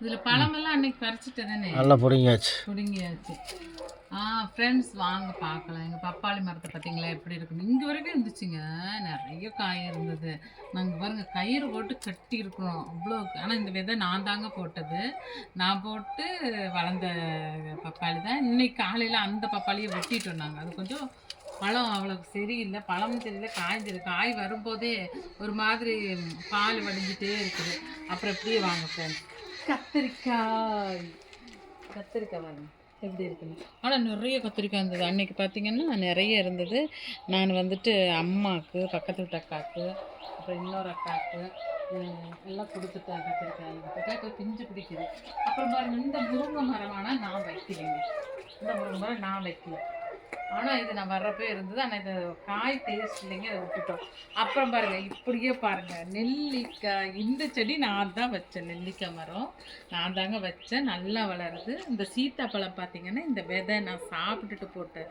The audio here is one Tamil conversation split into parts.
இதுல பழமெல்லாம் அன்னைக்கு பறிச்சுட்டு தானே நல்லா பிடிங்காச்சு பிடுங்கியாச்சு. ஆ ஃப்ரெண்ட்ஸ் வாங்க பார்க்கலாம் எங்கள் பப்பாளி மரத்தை பார்த்தீங்களா எப்படி இருக்குன்னு. இங்கே வரைக்கும் இருந்துச்சுங்க. நிறைய காய் இருந்தது. நாங்கள் பாருங்க கயிறு போட்டு கட்டி இருக்கிறோம் அவ்வளோ ஆனால் இந்த விதை நான் தாங்க போட்டது. நான் போட்டு வளர்ந்த பப்பாளி தான். இன்னைக்கு காலையில் அந்த பப்பாளியை வெட்டிட்டு நாங்கள் அது கொஞ்சம் பழம் அவ்வளோக்கு சரியில்லை. பழமும் தெரியல காய்ஞ்சது காய் வரும்போதே ஒரு மாதிரி பால் வடிஞ்சிட்டே இருக்குது. அப்புறம் எப்படியே வாங்க ஃப்ரெண்ட்ஸ் கத்திரிக்காய். கத்திரிக்காய் வாங்க. எப்படி இருக்குன்னு. ஆனால் நிறைய கத்திரிக்காய் இருந்தது. அன்னைக்கு பார்த்தீங்கன்னா நிறைய இருந்தது. நான் வந்துட்டு அம்மாவுக்கு பக்கத்து வீட்டு அக்காவுக்கு அப்புறம் இன்னொரு அக்காவுக்கு எல்லாம் கொடுத்துட்டேன் கத்திரிக்காய். கத்திரிக்காய் பிஞ்சு பிடிக்குது. அப்புறம் பாருங்கள் இந்த முருங்கை மரம் ஆனால் நான் வைக்கலைங்க. இந்த முருங்கை மரம் நான் வைக்கல. ஆனால் இது நான் வர்றப்பே இருந்தது. ஆனால் இது காய் டேஸ்ட் இல்லைங்க அதை விட்டுட்டோம். அப்புறம் பாருங்கள் இப்படியே பாருங்க. நெல்லிக்காய் இந்த செடி நான் தான் வச்சேன். நெல்லிக்காய் மரம் நான் தாங்க வச்சேன். நல்லா வளருது. இந்த சீத்தாப்பழம் பார்த்தீங்கன்னா இந்த விதை நான் சாப்பிட்டுட்டு போட்ட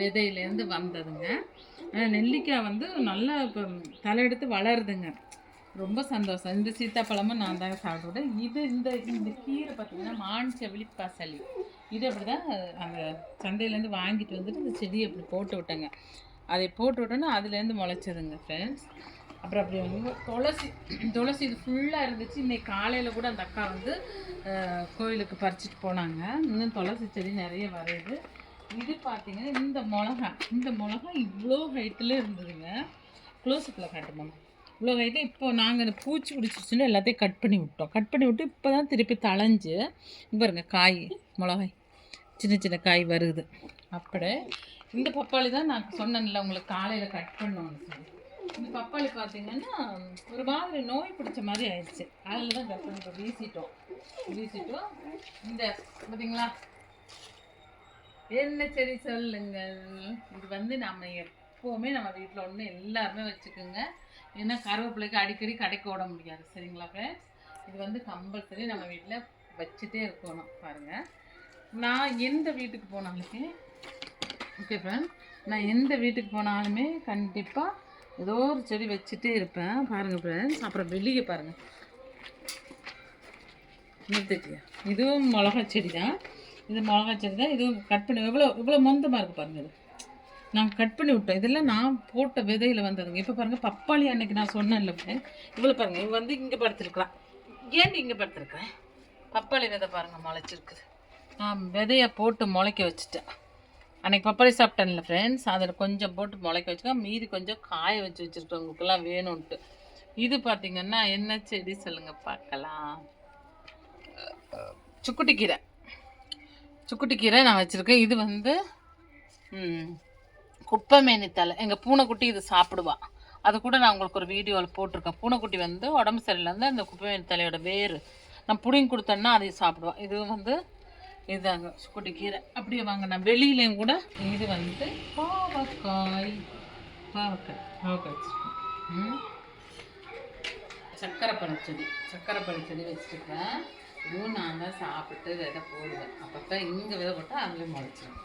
விதையிலேருந்து வந்ததுங்க. ஆனால் நெல்லிக்காய் வந்து நல்லா இப்போ தலையெடுத்து வளருதுங்க. ரொம்ப சந்தோஷம். இந்த சீத்தாப்பழமும் நான் தாங்க சாப்பிட்டுவிட்டேன் இது இந்த இந்த கீரை பார்த்தீங்கன்னா மான் செவிலி பசலி இது அப்படி தான் அந்த சந்தையிலேருந்து வாங்கிட்டு வந்துட்டு இந்த செடியை அப்படி போட்டு விட்டேங்க. அதை போட்டு விட்டோன்னா அதுலேருந்து முளைச்சதுங்க ஃப்ரெண்ட்ஸ் அப்புறம் அப்படி வந்து துளசி துளசி இது ஃபுல்லாக இருந்துச்சு. இன்றைக்கி காலையில் கூட அந்த அக்கா வந்து கோயிலுக்கு பறிச்சிட்டு போனாங்க. இன்னும் துளசி செடி நிறைய வரையுது இது பார்த்தீங்கன்னா இந்த மிளகா இந்த மிளகா இவ்வளோ ஹைட்டில் இருந்ததுங்க. க்ளோஸப்பில் காட்டுமா இவ்வளோ ஹைட்டில் இப்போ நாங்கள் இந்த பூச்சி பிடிச்சிருச்சுன்னு எல்லாத்தையும் கட் பண்ணி விட்டோம். கட் பண்ணி விட்டு இப்போ தான் திருப்பி தளைஞ்சு பாருங்க காய் மிளகாய் சின்ன சின்ன காய் வருது. அப்படி இந்த பப்பாளி தான் நான் சொன்னேன்ல உங்களுக்கு காலையில் கட் பண்ணோன்னு சொல்லி. இந்த பப்பாளி பார்த்தீங்கன்னா ஒரு மாதிரி நோய் பிடிச்ச மாதிரி ஆயிடுச்சு. அதில் தான் கட் பண்ணி இப்போ வீசிட்டோம். வீசிட்டோம். இந்த பார்த்தீங்களா என்ன செடி சொல்லுங்கள்? இது வந்து நம்ம எப்போவுமே நம்ம வீட்டில் ஒன்று எல்லாருமே வச்சுக்கோங்க. ஏன்னா கருவேப்பிலைக்கு அடிக்கடி கடைக்கு ஓட முடியாது சரிங்களா ஃப்ரெண்ட்ஸ் இது வந்து கம்பல்சரி நம்ம வீட்டில் வச்சுட்டே இருக்கணும் பாருங்கள் நான் எந்த வீட்டுக்கு போனாலுமே ஓகே ஃப்ரெண்ட் நான் எந்த வீட்டுக்கு போனாலுமே கண்டிப்பாக ஏதோ ஒரு செடி வச்சுட்டே இருப்பேன். பாருங்கள் ஃப்ரெண்ட்ஸ் அப்புறம் வெளியே பாருங்கள் நிறுத்திட்டியா? இதுவும் மிளகா செடி தான் இது மிளகா செடி தான் இதுவும் கட் பண்ணி எவ்வளோ இவ்வளோ மொந்தமாக இருக்குது பாருங்கள் இது? நாங்கள் கட் பண்ணி விட்டோம் இதெல்லாம் நான் போட்ட விதையில் வந்ததுங்க இப்போ பாருங்கள் பப்பாளி அன்னைக்கு நான் சொன்னேன்ல இவ்வளோ பாருங்கள் இவங்க வந்து இங்கே படுத்துருக்கலாம் ஏன் இங்கே படுத்துருக்குறேன் பப்பாளி விதை பாருங்கள் முளைச்சிருக்குது நான் விதையை போட்டு முளைக்க வச்சுட்டேன். அன்றைக்கி பப்பாளி சாப்பிட்டேன்ல ஃப்ரெண்ட்ஸ் அதில் கொஞ்சம் போட்டு முளைக்க வச்சுக்கோ. மீதி கொஞ்சம் காய வச்சு வச்சுருக்கோம் உங்களுக்குலாம் வேணும்ன்ட்டு. இது பார்த்திங்கன்னா என்ன செடி சொல்லுங்கள் பார்க்கலாம். சுக்குட்டி கீரை. சுக்குட்டி கீரை நான் வச்சுருக்கேன். இது வந்து குப்பைமேனி தலை எங்கள் பூனைக்குட்டி இது சாப்பிடுவா. அது கூட நான் உங்களுக்கு ஒரு வீடியோவில் போட்டிருக்கேன். பூனைக்குட்டி வந்து உடம்பு சரியில்லைருந்து அந்த குப்பைமேனி தலையோட வேர். நான் புடிங்கி கொடுத்தேன்னா அதையும் சாப்பிடுவா. இது வந்து இதாங்க சுக்குட்டி கீரை. அப்படியே வாங்க நான் வெளியிலையும் கூட இது வந்து பாவக்காய். பாவக்காய். பாவக்காய் வச்சுருக்கேன். சக்கரை பழச்செடி. சக்கரை பழச்செடி வச்சுருக்கேன். இதுவும் நான் தான் சாப்பிட்டு விதை போடுவேன். அப்பப்போ இங்கே விதை போட்டால் அதுவே முளைச்சிடும்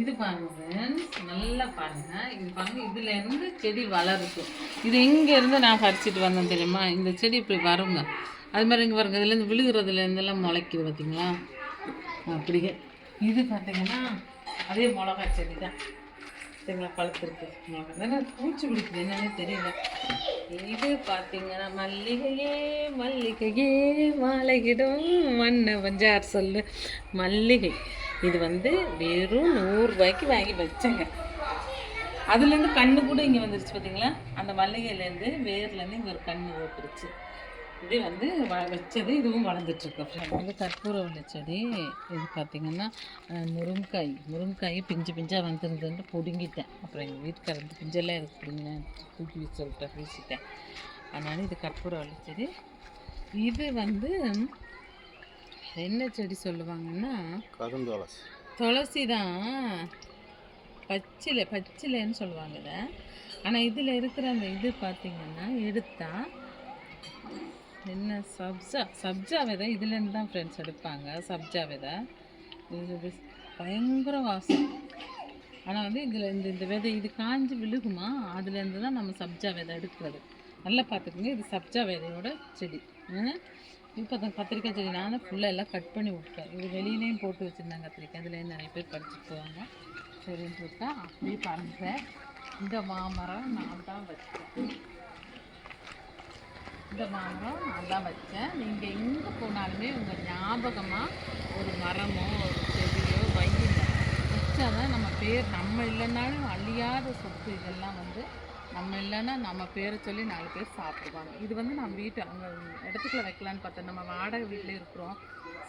இது பாருங்க ஃப்ரெண்ட்ஸ் நல்லா பாருங்க. இது பாருங்க இதுல இருந்து செடி வளருது. இது இங்கேருந்து நான் பறிச்சிட்டு வந்தேன் தெரியுமா? இந்த செடி இப்படி வருங்க. அது மாதிரி இங்கே பாருங்க இதுலேருந்து விழுகிறதுல இருந்தெல்லாம் முளைக்குது பார்த்தீங்களா அப்படியே. இது பார்த்தீங்கன்னா அதே மிளகா செடி தான். சரிங்களா? பழுத்திருக்கு. மிளகா தானே பூச்சி பிடிக்குது என்னன்னே தெரியல. இது பார்த்தீங்கன்னா மல்லிகையே மல்லிகையே மாலைகிடும் மண்ணை பஞ்சார் சொல்லு. மல்லிகை. இது வந்து வெறும் நூறுரூபாய்க்கு வாங்கி வச்சேங்க. அதுலேருந்து கண்ணு கூட இங்கே வந்துருச்சு பார்த்தீங்களா அந்த மல்லிகையிலேருந்து வேர்லேருந்து இங்கே ஒரு கண்ணு ஓட்டுருச்சு. இது வந்து வ வச்சது இதுவும் வளர்ந்துட்டுருக்கு வந்து கற்பூரவள்ளி செடி இது பார்த்திங்கன்னா அஹ், முருங்கைக்காய். பிஞ்சு பிஞ்சாக வந்துருந்துன்னு பிடுங்கிட்டேன். அப்புறம் எங்கள் வீட்டுக்காரர் வந்து பிஞ்செல்லாம் இருக்கு பிடிங்கினேன் தூக்கி சொல்லிட்டேன் வீசிட்டேன். அதனால் இது கற்பூரவள்ளி செடி இது வந்து என்ன செடி சொல்லுவாங்கன்னா? கருந்தோலசி துளசி. தான் பச்சிலை பச்சிலைன்னு சொல்லுவாங்க இதை ஆனால் இதில் இருக்கிற அந்த இது பார்த்தீங்கன்னா எடுத்தா என்ன சப்ஜா சப்ஜா விதை இதுலேருந்து தான் ஃப்ரெண்ட்ஸ் எடுப்பாங்க சப்ஜா விதை இது பயங்கர வாசம். ஆனால் வந்து இதில் இந்த இந்த விதை இது காஞ்சி விழுகுமா அதுலேருந்து தான் நம்ம சப்ஜா விதை எடுக்கிறது. நல்லா பார்த்துக்கோங்க இது சப்ஜா விதையோட செடி? இப்போ தான் கத்திரிக்காய் செடி நான் ஃபுல்லாக எல்லாம் கட் பண்ணி விட்டேன் இது வெளியிலையும் போட்டு வச்சுருந்தேன் கத்திரிக்காய். அதுலேயும் நிறைய பேர் படிச்சுட்டு போவாங்க. சரின்னு விட்டேன் அப்படியே பறந்தேன் இந்த மாமரம் நான் தான் வச்சேன். இந்த மாமரம் நான் தான் வச்சேன். நீங்கள் எங்கே போனாலுமே உங்கள் ஞாபகமாக ஒரு மரமோ ஒரு செடியோ வையுங்க. வச்சாதான் நம்ம பேர் நம்ம இல்லைன்னாலும் அழியாத சொத்து இதெல்லாம் வந்து நம்ம இல்லைன்னா நம்ம பேரை சொல்லி நாலு பேர் சாப்பிடுவாங்க. இது வந்து நம்ம வீட்டு அங்கே இடத்துக்குள்ள வைக்கலான்னு பார்த்தேன் நம்ம வாடகை வீட்டில் இருக்கிறோம்.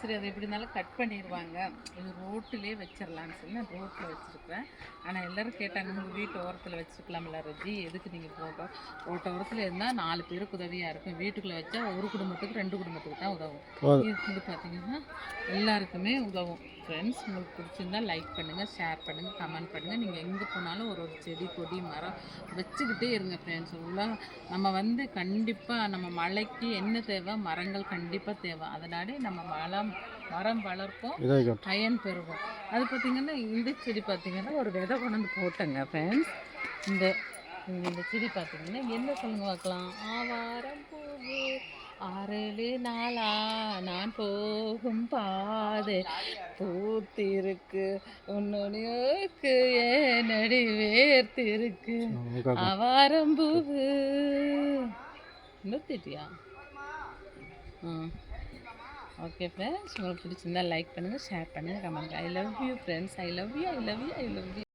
சரி அது எப்படி இருந்தாலும் கட் பண்ணிடுவாங்க. இது ரோட்டிலே வச்சிடலான்னு சொல்லி நான் ரோட்டில் வச்சுருக்கிறேன். ஆனால் எல்லோரும் கேட்டாங்க உங்கள் வீட்டு ஓரத்தில் வச்சுருக்கலாம்ல ரஜி எதுக்கு நீங்கள் போக? ரோட்டு ஓரத்தில் இருந்தால் நாலு பேருக்கு உதவியாக இருக்கும். வீட்டுக்குள்ளே வச்சா ஒரு குடும்பத்துக்கு ரெண்டு குடும்பத்துக்கு தான் உதவும். இது வந்து பார்த்தீங்கன்னா எல்லாருக்குமே உதவும். ஃப்ரெண்ட்ஸ் உங்களுக்கு பிடிச்சிருந்தா லைக் பண்ணுங்கள் ஷேர் பண்ணுங்கள் கமெண்ட் பண்ணுங்கள் நீங்கள் எங்கே போனாலும் ஒரு ஒரு செடி கொடி மரம் வச்சுக்கிட்டே இருங்க ஃப்ரெண்ட்ஸ் உள்ள நம்ம வந்து கண்டிப்பாக நம்ம மழைக்கு என்ன தேவை? மரங்கள் கண்டிப்பாக தேவை. அதனாலே நம்ம மரம் மரம் வளர்ப்போம் பயன் பெறுவோம். அது பார்த்திங்கன்னா இந்த செடி பார்த்திங்கன்னா ஒரு விதை கொண்டு வந்து போட்டேங்க ஃப்ரெண்ட்ஸ் இந்த இந்த- செடி பார்த்திங்கன்னா என்ன சொல்லுங்க பார்க்கலாம்? ஆவாரம் நாளா நான் போகும் பாதை பூத்திருக்கு உன்னோக்கு ஏனடி வேர்த்திருக்கு. வைக்கட்டும் ஆவாரம் பூவு. நிறுத்திட்டியா ம் ஓகே ஃப்ரெண்ட்ஸ் உங்களுக்கு பிடிச்சிருந்தா லைக் பண்ணுங்கள் ஷேர் பண்ணுங்கள் comment I love you friends I love you I love you I love you